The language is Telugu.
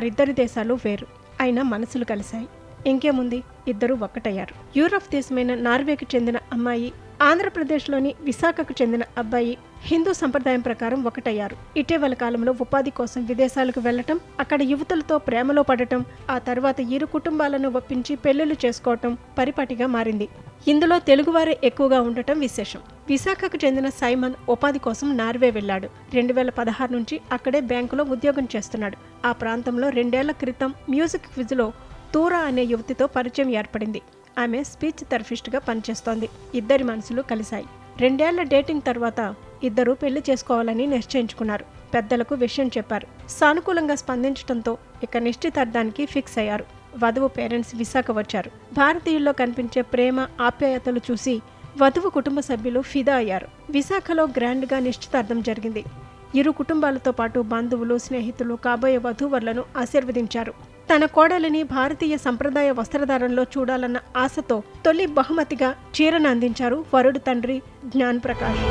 వారిద్దరి దేశాలు వేరు. అయినా మనసులు కలిశాయి. ఇంకేముంది? ఇద్దరూ ఒక్కటయ్యారు. యూరప్ దేశమైన నార్వేకి చెందిన అమ్మాయి ఆంధ్రప్రదేశ్లోని విశాఖకు చెందిన అబ్బాయి హిందూ సంప్రదాయం ప్రకారం ఒకటయ్యారు. ఇటీవల కాలంలో ఉపాధి కోసం విదేశాలకు వెళ్ళటం అక్కడ యువతులతో ప్రేమలో పడటం ఆ తర్వాత ఇరు కుటుంబాలను ఒప్పించి పెళ్ళిళ్ళు చేసుకోవటం పరిపాటిగా మారింది. ఇందులో తెలుగువారే ఎక్కువగా ఉండటం విశేషం. విశాఖకు చెందిన సైమన్ ఉపాధి కోసం నార్వే వెళ్ళాడు రెండు వేల పదహారు నుంచి అక్కడే బ్యాంకులో ఉద్యోగం చేస్తున్నాడు. ఆ ప్రాంతంలో రెండేళ్ళ క్రితం మ్యూజిక్ క్విజ్లో తూరా అనే యువతితో పరిచయం ఏర్పడింది. ఆమె స్పీచ్ థెరపిస్ట్గా పనిచేస్తోంది. ఇద్దరి మనసులు కలిశాయి. రెండేళ్ళ డేటింగ్ తర్వాత ఇద్దరూ పెళ్ళి చేసుకోవాలని నిశ్చయించుకున్నారు. పెద్దలకు విషయం చెప్పారు. సానుకూలంగా స్పందించడంతో ఇక నిశ్చితార్థానికి ఫిక్స్ అయ్యారు. వధువు పేరెంట్స్ విశాఖ వచ్చారు. భారతీయుల్లో కనిపించే ప్రేమ ఆప్యాయతలు చూసి వధువు కుటుంబ సభ్యులు ఫిదా అయ్యారు. విశాఖలో గ్రాండ్గా నిశ్చితార్థం జరిగింది. ఇరు కుటుంబాలతో పాటు బంధువులు స్నేహితులు కాబోయే వధూవరులను ఆశీర్వదించారు. తన కోడలిని భారతీయ సంప్రదాయ వస్త్రధారణలో చూడాలన్న ఆశతో తొలి బహుమతిగా చీరను అందించారు వరుడు తండ్రి జ్ఞాన్ ప్రకాష్.